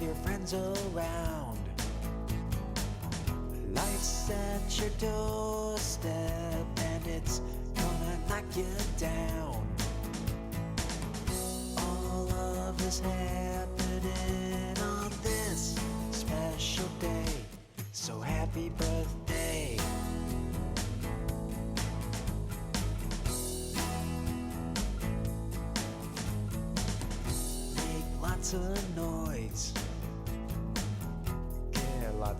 have your friends around. Life's at your doorstep and it's gonna knock you down. All of this happening on this special day. So happy birthday. Make lots of noise.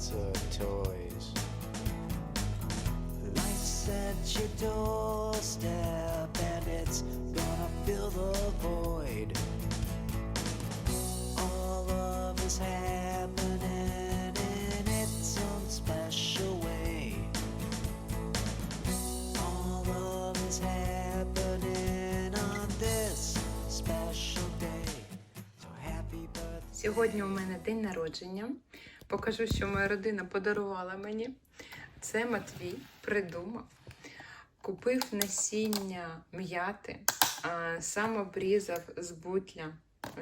Lots of toys. Life's at your doorstep and it's gonna fill the void. All of this happening in its own special way. All of this happening on this special day. So happy birthday. Сьогодні у мене день народження. Покажу, що моя родина подарувала мені. Це Матвій придумав. Купив насіння м'яти, сам обрізав з бутля.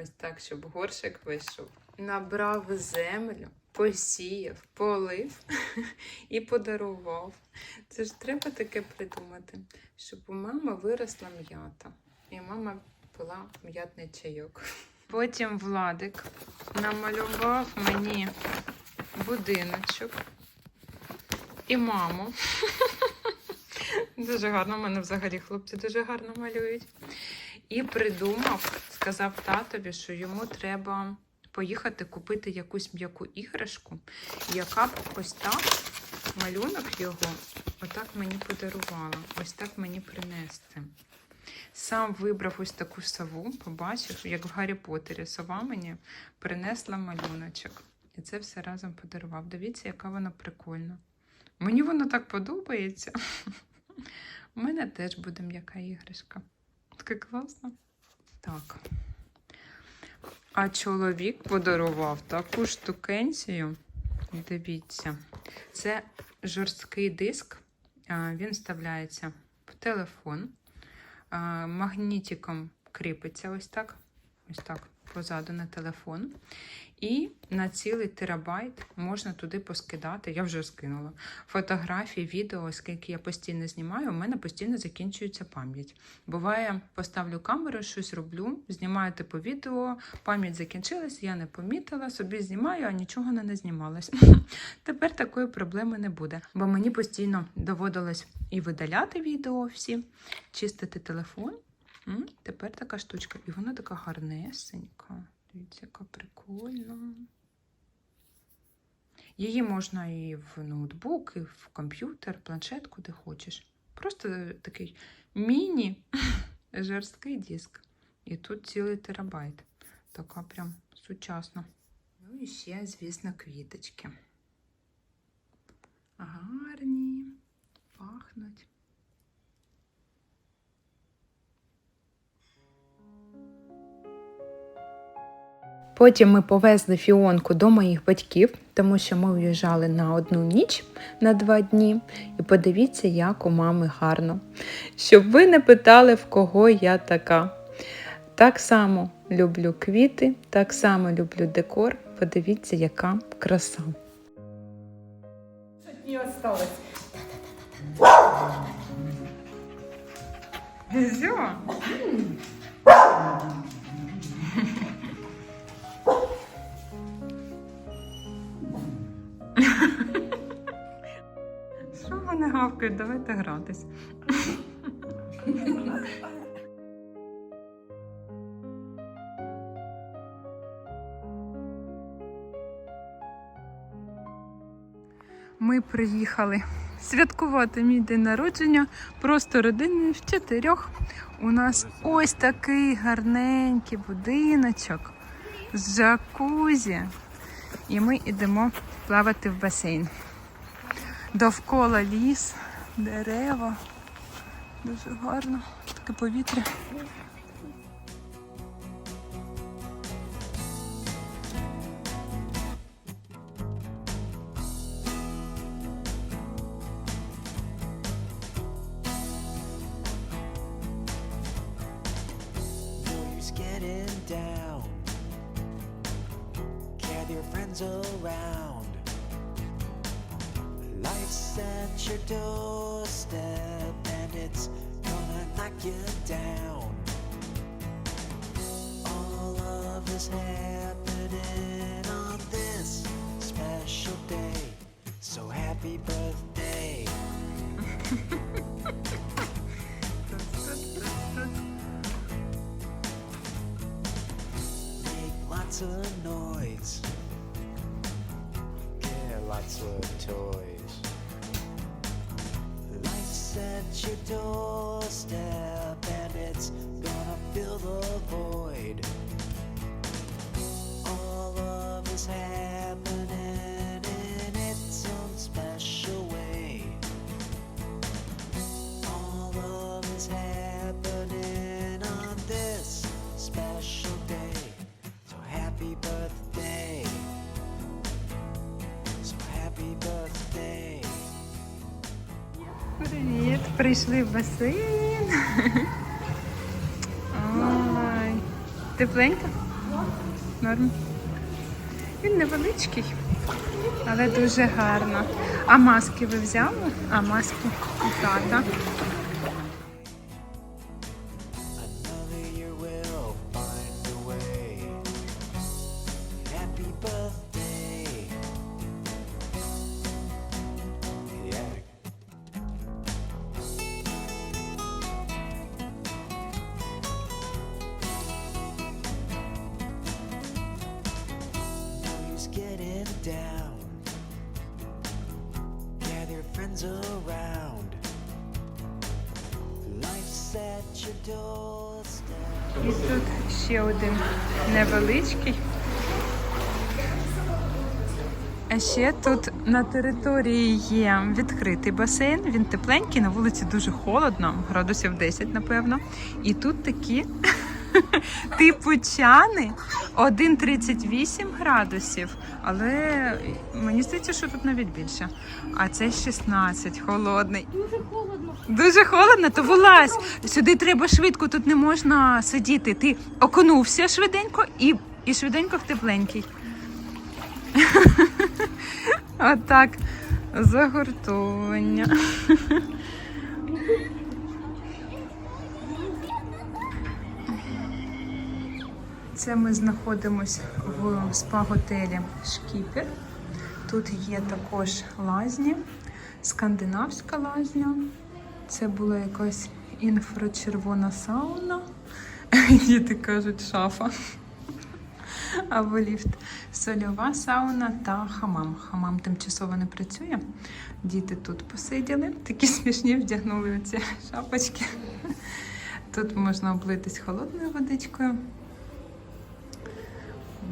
Ось так, щоб горшик вийшов. Набрав землю, посіяв, полив і подарував. Це ж треба таке придумати, щоб у мами виросла м'ята. І мама пила м'ятний чайок. Потім Владик намалював мені будиночок і маму. Дуже гарно, у мене взагалі хлопці дуже гарно малюють. І придумав, сказав татові, що йому треба поїхати купити якусь м'яку іграшку, яка б ось так малюнок його отак мені подарувала. Ось так мені принести. Сам вибрав ось таку сову, побачив, як в Гаррі Поттері сова мені принесла малюночок. І це все разом подарував. Дивіться, яка вона прикольна. Мені воно так подобається. У мене теж буде м'яка іграшка. Таке класно. Так. А чоловік подарував таку штукенцію. Дивіться, це жорсткий диск. Він вставляється в телефон. Магнітиком кріпиться ось так. Ось так позаду на телефон. І на цілий терабайт можна туди поскидати. Я вже скинула фотографії, відео, оскільки я постійно знімаю, у мене постійно закінчується пам'ять. Буває, поставлю камеру, щось роблю, знімаю типу відео, пам'ять закінчилась, я не помітила, собі знімаю, а нічого не назнімалась. Тепер такої проблеми не буде, бо мені постійно доводилось і видаляти відео всі, чистити телефон. Тепер така штучка. І вона така гарнесенька. Дивіться, яка прикольна. Її можна і в ноутбук, і в комп'ютер, планшет, куди хочеш. Просто такий міні жорсткий диск. І тут цілий терабайт. Така прям сучасна. Ну і ще, звісно, квіточки. Потім ми повезли фіонку до моїх батьків, тому що ми виїжджали на одну ніч на два дні. І подивіться, як у мами гарно. Щоб ви не питали, в кого я така. Так само люблю квіти, так само люблю декор. Подивіться, яка краса. дней осталось. Все. Гавкають? Давайте гратись. Ми приїхали святкувати мій день народження просто родиною в чотирьох. У нас ось такий гарненький будиночок з джакузі. І ми йдемо плавати в басейн. Довкола ліс, дерева. Дуже гарно. Таке повітря. Happy birthday. Make lots of noise. Get lots of toys. Life's at your doorstep birthday. So happy birthday. Привіт, прийшли в басейн. Ой, тепленько? Норм. Він невеличкий, але дуже гарно. А маски ви взяли? А маски у тата. Friends around. Life's at your doorstep. І тут ще один невеличкий. А ще тут на території є відкритий басейн. Він тепленький, на вулиці дуже холодно, градусів 10, напевно. І тут такі типу чани 1,38 градусів. Але мені здається, що тут навіть більше. А це 16, холодний. Дуже холодно. Дуже холодно, то вилазь. Сюди треба швидко, тут не можна сидіти. Ти окунувся швиденько і, і швиденько в тепленький. Отак. Загортовування. Це ми знаходимося в спа-готелі Шкіпер. Тут є також лазні, скандинавська лазня. Це була якась інфрачервона сауна. Діти кажуть шафа. Або ліфт. Сольова сауна та хамам. Хамам тимчасово не працює. Діти тут посиділи, такі смішні вдягнули ці шапочки. Тут можна облитись холодною водичкою.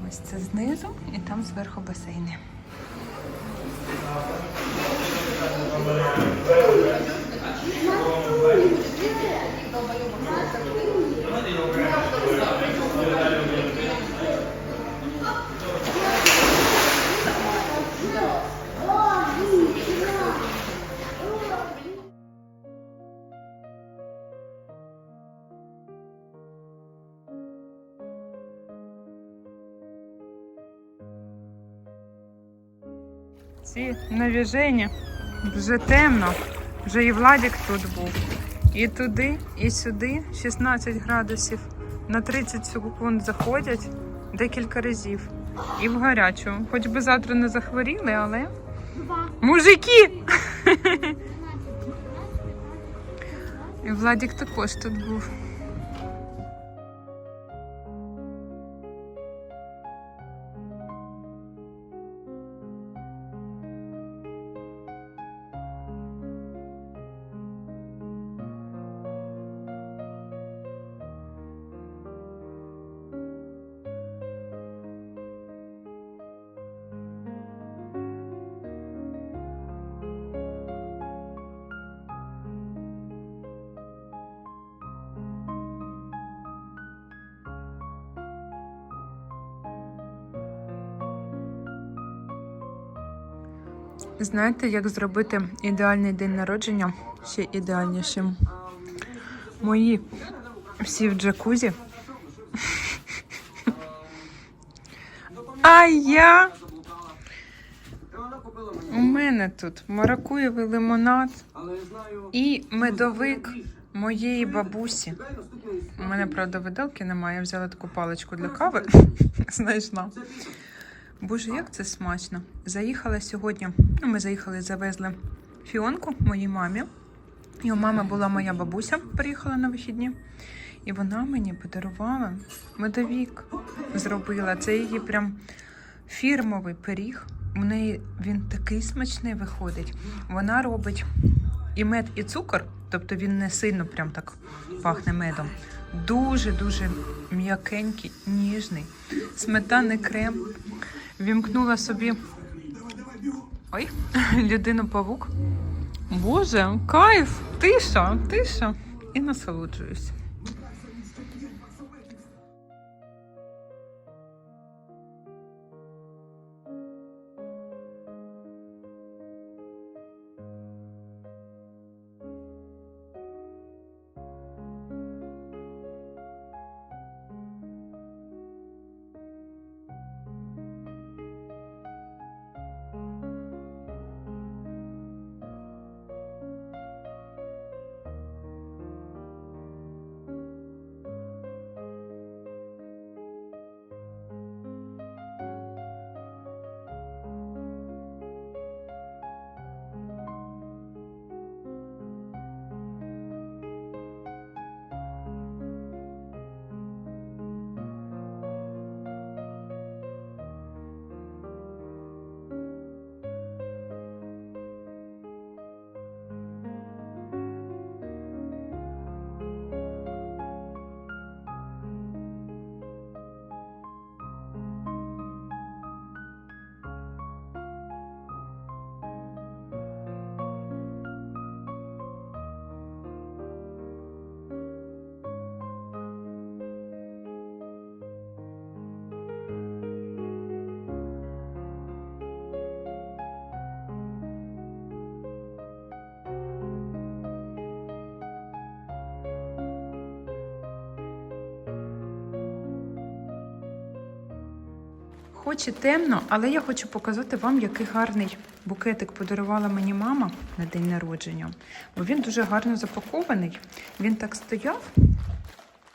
Ось це знизу і там зверху басейни. Ці навіжені вже темно. Вже і Владік тут був. І туди, і сюди 16 градусів на 30 секунд заходять декілька разів. І в гарячу. Хоч би завтра не захворіли, але. Мужики! І Владік також тут був. Знаєте, як зробити ідеальний день народження ще ідеальнішим? Мої всі в джакузі. А я. У мене тут маракуєвий лимонад і медовик моєї бабусі. У мене, правда, виделки немає. Я взяла таку паличку для кави. Знайшла. Боже, як це смачно. Заїхала сьогодні. Ну, ми заїхали, завезли фіонку моїй мамі. І у мами була моя бабуся, приїхала на вихідні. І вона мені подарувала медовік. Зробила. Це її прям фірмовий пиріг. У неї він такий смачний виходить. Вона робить і мед, і цукор, тобто він не сильно прям так пахне медом. Дуже-дуже м'якенький, ніжний. Сметанний крем. Вімкнула собі. Ой, людину павук. Боже, кайф! Тиша, тиша. І насолоджуюсь. Хоч і темно, але я хочу показати вам, який гарний букетик подарувала мені мама на день народження. Бо він дуже гарно запакований. Він так стояв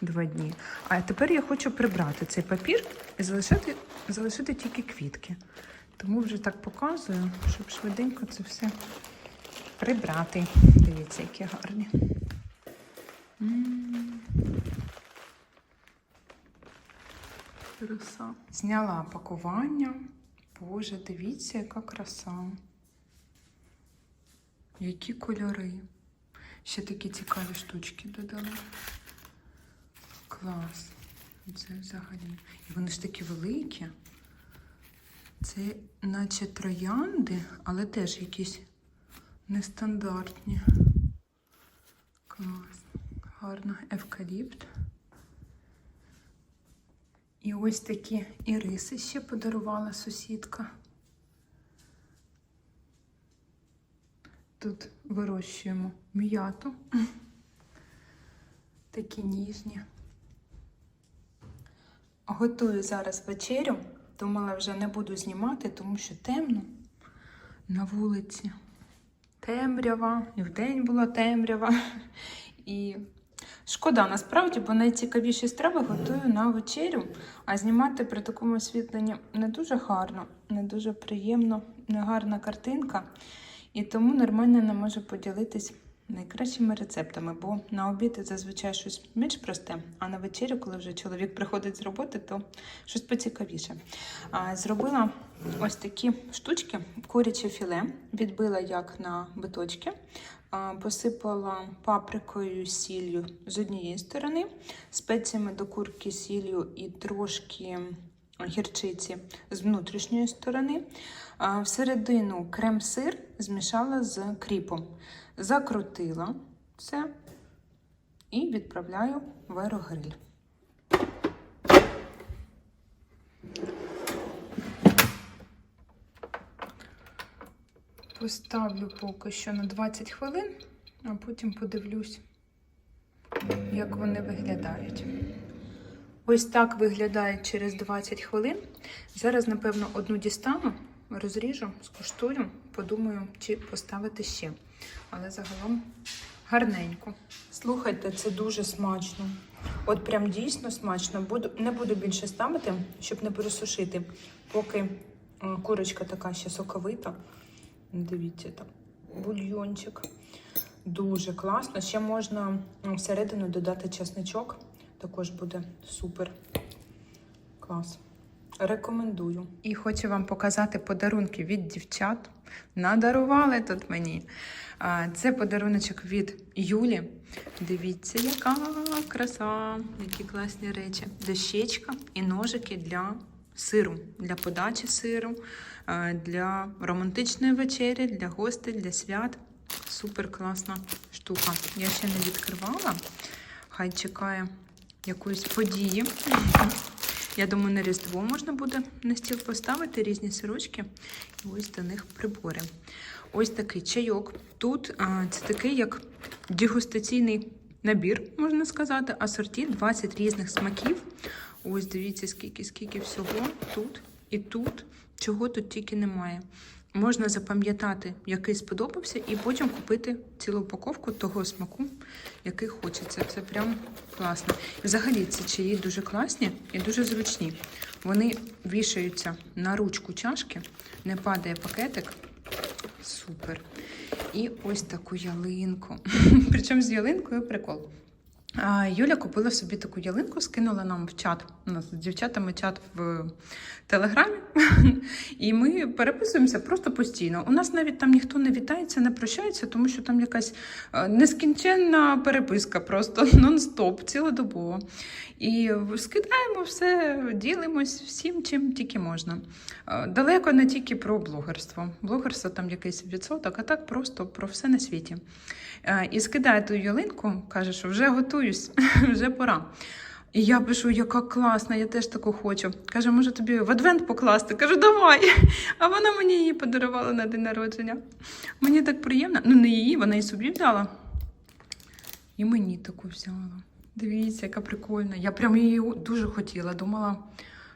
два дні. А тепер я хочу прибрати цей папір і залишити, залишити тільки квітки. Тому вже так показую, щоб швиденько це все прибрати. Дивіться, які гарні. М. Краса. Зняла пакування. Боже, дивіться, яка краса. Які кольори. Ще такі цікаві штучки додала. Клас. Це взагалі. І вони ж такі великі. Це наче троянди, але теж якісь нестандартні. Клас. Гарно. Евкаліпт. І ось такі іриси ще подарувала сусідка. Тут вирощуємо м'яту. Такі ніжні. Готую зараз вечерю. Думала, вже не буду знімати, тому що темно на вулиці. Темрява, і вдень була темрява. І Шкода, насправді, бо найцікавіші страви готую на вечерю, а знімати при такому освітленні не дуже гарно, не дуже приємно, не гарна картинка. І тому нормально не можу поділитись найкращими рецептами, бо на обід зазвичай щось більш просте, а на вечерю, коли вже чоловік приходить з роботи, то щось поцікавіше. Зробила ось такі штучки, куряче філе, відбила як на биточки. Посипала паприкою, сіллю з однієї сторони, спеціями до курки, сіллю і трошки гірчиці з внутрішньої сторони. Всередину крем-сир змішала з кріпом. Закрутила це і відправляю в аерогриль. Поставлю поки що на 20 хвилин, а потім подивлюсь, як вони виглядають. Ось так виглядає через 20 хвилин. Зараз, напевно, одну дістану, розріжу, скуштую, подумаю, чи поставити ще. Але загалом гарненько. Слухайте, це дуже смачно. От прям дійсно смачно. Буду, не буду більше ставити, щоб не пересушити, поки курочка така ще соковита. Дивіться там, бульйончик. Дуже класно. Ще можна всередину додати чесничок. Також буде супер. Клас. Рекомендую. І хочу вам показати подарунки від дівчат. Надарували тут мені. Це подаруночок від Юлі. Дивіться, яка краса, які класні речі. Дощечка і ножики для сиру, для подачі сиру, для романтичної вечері, для гостей, для свят. Супер класна штука. Я ще не відкривала. Хай чекає якоїсь події. Я думаю, на Різдво можна буде на стіл поставити різні сирочки і ось до них прибори. Ось такий чайок. Тут а, це такий як дегустаційний набір, можна сказати, асорті 20 різних смаків. Ось дивіться, скільки, скільки всього тут і тут, чого тут тільки немає. Можна запам'ятати, який сподобався, і потім купити цілу упаковку того смаку, який хочеться. Це прям класно. І взагалі ці чаї дуже класні і дуже зручні. Вони вішаються на ручку чашки, не падає пакетик. Супер. І ось таку ялинку. Причому з ялинкою прикол. Юля купила собі таку ялинку, скинула нам в чат. У нас з дівчатами чат в Телеграмі. І ми переписуємося просто постійно. У нас навіть там ніхто не вітається, не прощається, тому що там якась е, нескінченна переписка, просто нон-стоп, цілодобово. І скидаємо все, ділимось всім, чим тільки можна. Е, Далеко не тільки про блогерство. Блогерство там якийсь відсоток, а так просто про все на світі. Е, І скидає ту ялинку, каже, що вже готуюсь, вже пора. І я пишу, яка класна, я теж таку хочу. Каже, може тобі в адвент покласти? Кажу, давай. А вона мені її подарувала на день народження. Мені так приємно. Ну, не її, вона і собі взяла. І мені таку взяла. Дивіться, яка прикольна. Я прям її дуже хотіла. Думала,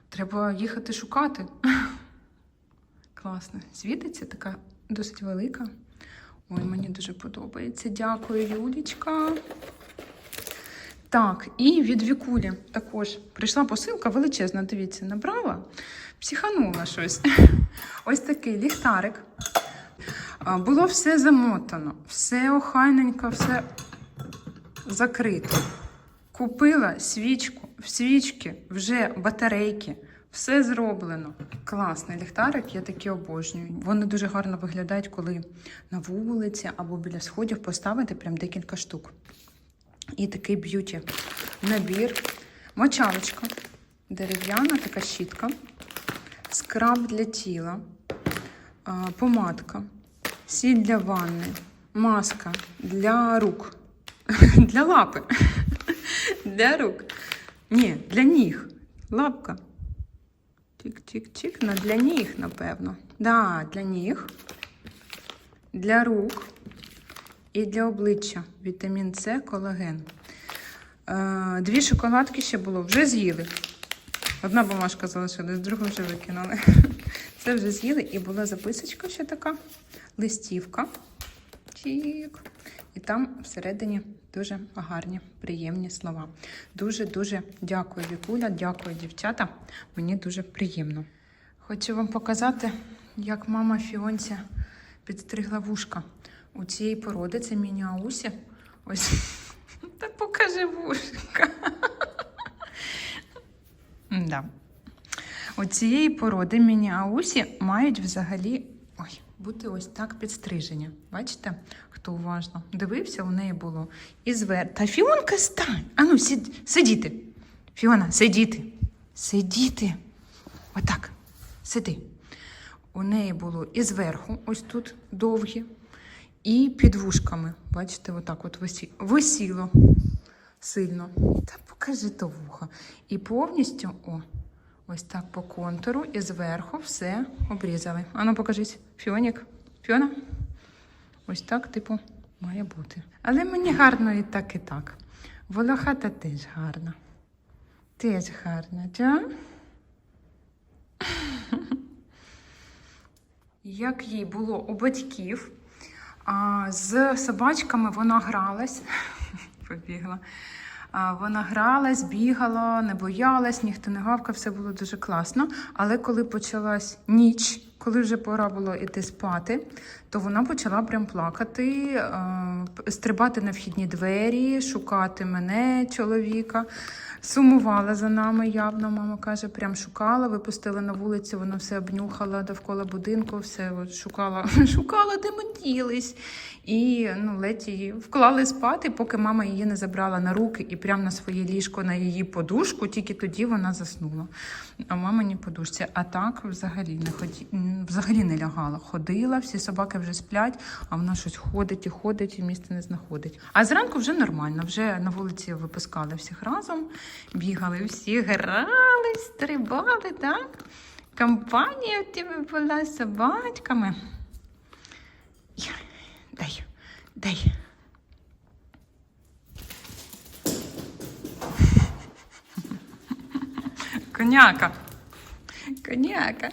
треба їхати шукати. Класно. Світиться така досить велика. Ой, мені дуже подобається. Дякую, Юлічка. Так, і від Вікулі також прийшла посилка величезна. Дивіться, набрала, психанула щось. Ось такий ліхтарик. Було все замотано, все охайненько, все закрито. Купила свічку, в свічки вже батарейки. Все зроблено. Класний ліхтарик, я такі обожнюю. Вони дуже гарно виглядають, коли на вулиці або біля сходів поставити прям декілька штук. І такий б'юті набір, мочалочка, дерев'яна така щітка, скраб для тіла, помадка, сіль для ванни, маска для рук, для лапи, для рук. Ні, для ніг. Лапка. Чик-чик-чик. Ну, для ніг, напевно. Да, для ніг, для рук і для обличчя. Вітамін С, колаген. Е, дві шоколадки ще було, вже з'їли. Одна бумажка залишилась, другу вже викинули. Це вже з'їли. І була записочка ще така, листівка. Чік. І там всередині дуже гарні, приємні слова. Дуже-дуже дякую, Вікуля, дякую, дівчата. Мені дуже приємно. Хочу вам показати, як мама Фіонця підстригла вушка. У цієї породи це міні-аусі. Ось. Та покажи вушка. У цієї породи міні-аусі мають взагалі бути ось так підстрижені. Бачите, хто уважно дивився, у неї було і звер. Та Фіонка стань! Ану, сид... сидіти. Фіона, сидіти. Сидіти. Отак. Сиди. У неї було і зверху, ось тут довгі, і під вушками. Бачите, отак от висі... висіло сильно. Та покажи то вухо. І повністю, о, ось так по контуру і зверху все обрізали. Ану, покажись, Фіонік. Фіона. Ось так, типу, має бути. Але мені гарно і так, і так. Волохата теж гарна. Теж гарно, так? Як їй було у батьків, а, з собачками вона гралась, побігла. Вона гралась, бігала, не боялась, ніхто не гавкав, все було дуже класно. Але коли почалась ніч, коли вже пора було йти спати, то вона почала прям плакати, стрибати на вхідні двері, шукати мене, чоловіка. Сумувала за нами явно, мама каже, прям шукала, випустили на вулицю, вона все обнюхала довкола будинку, все от шукала, шукала, де ми ділись. І ну, ледь її вклали спати, поки мама її не забрала на руки і прямо на своє ліжко, на її подушку, тільки тоді вона заснула. А мамині подушці. А так взагалі не ході... взагалі не лягала. Ходила, всі собаки вже сплять, а вона щось ходить і ходить, і місце не знаходить. А зранку вже нормально, вже на вулиці випускали всіх разом, бігали всі, грали, стрибали, так? Компанія в була з собачками. Дай, дай. Коняка. Коняка.